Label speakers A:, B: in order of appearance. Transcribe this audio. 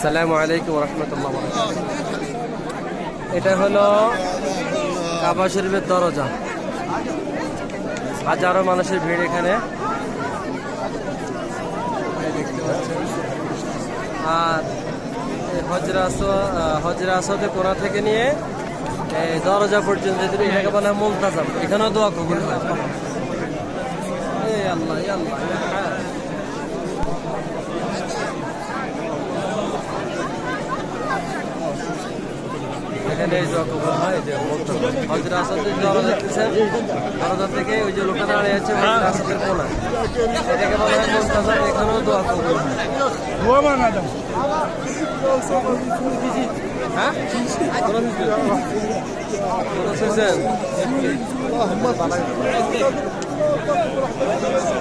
A: আসসালামু আলাইকুম রহমতুল্লাহ এটা হলো কাবা শরীফের দরজা। হাজারো মানুষের ভিড় এখানে। আর এই হজরা কোনা থেকে নিয়ে দরজা পর্যন্ত যেতে এটাকে বলা হয় মুলতাজাম। এখানেও দোয়া কবুল হয়। আল্লাহ আল্লাহ। এখানে দোয়া হয় যে মুলতাজাম হজরা আসাদের দরজা দেখতেছেন দরজা থেকে ওই যে লোকটা দাঁড়িয়ে আছে হজরা আসাদের কোনা এটাকে বলা হয় মুলতাজাম এখানেও দোয়া কবুল হয়? হ্যাঁ কোন শুনছেন ঠিক আছে?